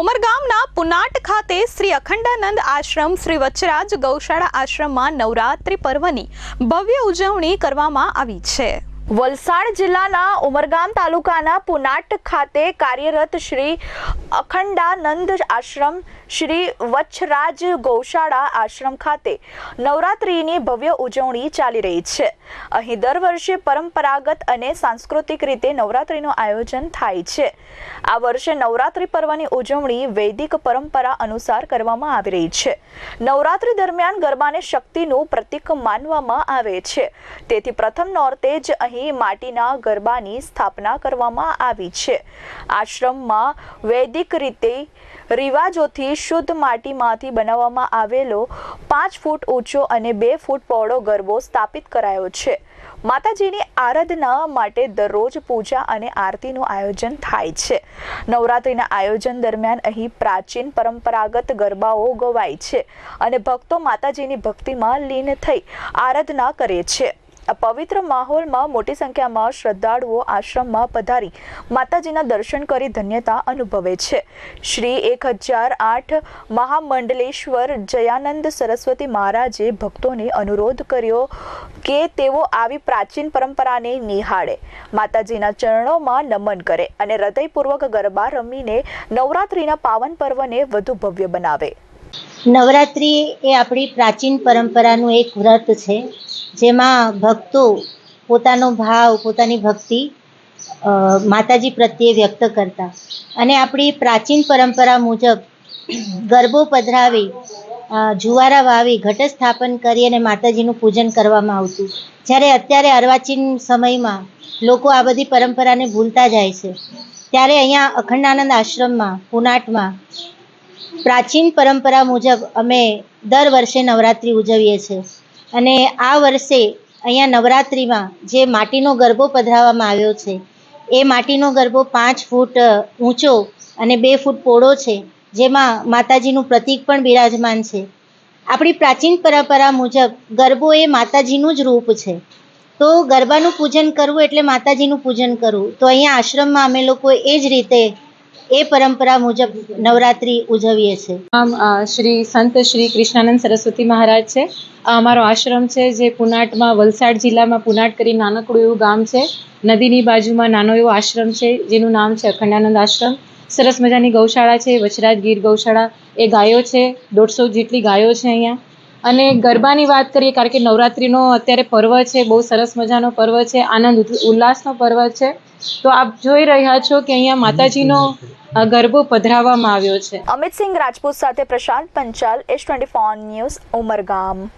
ઉમરગામના પુનાટ ખાતે શ્રી અખંડાનંદ આશ્રમ, શ્રી વચરાજ ગૌશાળા આશ્રમમાં નવરાત્રિ પર્વની ભવ્ય ઉજવણી કરવામાં આવી છે. વલસાડ જિલ્લાના ઉમરગામ તાલુકાના પુનાટ ખાતે કાર્યરત શ્રી અખંડાનંદ આશ્રમ, શ્રી વચ્છરાજ ગૌશાળા આશ્રમ ખાતે નવરાત્રિની ભવ્ય ઉજવણી ચાલી રહી છે. અહીં દર વર્ષે પરંપરાગત અને સાંસ્કૃતિક રીતે નવરાત્રિનું આયોજન થાય છે. આ વર્ષે નવરાત્રિ પર્વની ઉજવણી વૈદિક પરંપરા અનુસાર કરવામાં આવી રહી છે. નવરાત્રિ દરમિયાન ગરબાને શક્તિનું પ્રતીક માનવામાં આવે છે. તેથી પ્રથમ નોરતે જ અહીં માટીના ગરબાની સ્થાપના કરવામાં આવી છે. આશ્રમમાં વૈદિક રીતે રિવાજોથી શુદ્ધ માટીમાંથી બનાવવામાં આવેલો પાંચ ફૂટ ઊંચો અને બે ફૂટ પહોળો ગરબો સ્થાપિત કરાયો છે. માતાજીની આરાધના માટે દરરોજ પૂજા અને આરતીનું આયોજન થાય છે. નવરાત્રિના આયોજન દરમિયાન અહીં પ્રાચીન પરંપરાગત ગરબાઓ ગવાય છે અને ભક્તો માતાજીની ભક્તિમાં લીન થઈ આરાધના કરે છે. પવિત્ર માહોલમાં મોટી સંખ્યામાં શ્રદ્ધાળુઓ આશ્રમમાં પધારી માતાજીના દર્શન કરી ધન્યતા અનુભવે છે. શ્રી એક હજાર આઠ મહામંડલેશ્વર જયાનંદ સરસ્વતી મહારાજે ભક્તોને અનુરોધ કર્યો કે તેઓ આવી પ્રાચીન પરંપરાને નિહાળે. માતાજીના ચરણોમાં નમન કરે અને હૃદયપૂર્વક ગરબા રમીને નવરાત્રિના પાવન પર્વને વધુ ભવ્ય બનાવે. નવરાત્રિ એ આપણી પ્રાચીન પરંપરાનું એક વ્રત છે. જેમાં ભક્તો પોતાનો ભાવ, પોતાની ભક્તિ માતાજી પ્રત્યે વ્યક્ત કરતા. અને આપણી પ્રાચીન પરંપરા મુજબ ગરબો પધરાવી જુવારા વાવી ઘટ સ્થાપન કરી અને માતાજીનું પૂજન કરવામાં આવતું. જ્યારે અત્યારે અર્વાચીન સમયમાં લોકો આ બધી પરંપરાને ભૂલતા જાય છે, ત્યારે અહીંયા અખંડાનંદ આશ્રમમાં, પુનાટમાં પ્રાચીન પરંપરા મુજબ અમે દર વર્ષે નવરાત્રિ ઉજવીએ છીએ. અને આ વર્ષે અહીંયા નવરાત્રિમાં જે માટીનો ગરબો પધરાવવામાં આવ્યો છે, એ માટીનો ગરબો પાંચ ફૂટ ઊંચો અને બે ફૂટ પહોળો છે, જેમાં માતાજીનું પ્રતીક પણ બિરાજમાન છે. આપણી પ્રાચીન પરંપરા મુજબ ગરબો એ માતાજીનું જ રૂપ છે. તો ગરબાનું પૂજન કરવું એટલે માતાજીનું પૂજન કરવું. તો અહીંયા આશ્રમમાં અમે લોકો એ જ રીતે એ પરંપરા મુજબ નવરાત્રિ ઉજવીએ છીએ. આમ શ્રી સંત શ્રી કૃષ્ણાનંદ સરસ્વતી મહારાજ છે. અમારો આશ્રમ છે જે પુનાટમાં, વલસાડ જિલ્લામાં પુનાટ કરી નાનકડું એવું ગામ છે. નદીની બાજુમાં નાનો એવો આશ્રમ છે, જેનું નામ છે અખંડાનંદ આશ્રમ. સરસ મજાની ગૌશાળા છે, વચરાજ ગીર ગૌશાળા. એ ગાયો છે, દોઢસો જેટલી ગાયો છે અહીંયા. અને ગરબાની વાત કરીએ, કારણ કે નવરાત્રિનો અત્યારે પર્વ છે, બહુ સરસ મજાનો પર્વ છે, આનંદ ઉલ્લાસનો પર્વ છે. તો આપ જોઈ રહ્યા છો કે અહીંયા માતાજીનો ગરબો પધરાવવામાં આવ્યો છે. અમિત સિંહ રાજપૂત સાથે Prashant Panchal, S twenty news, Umargam.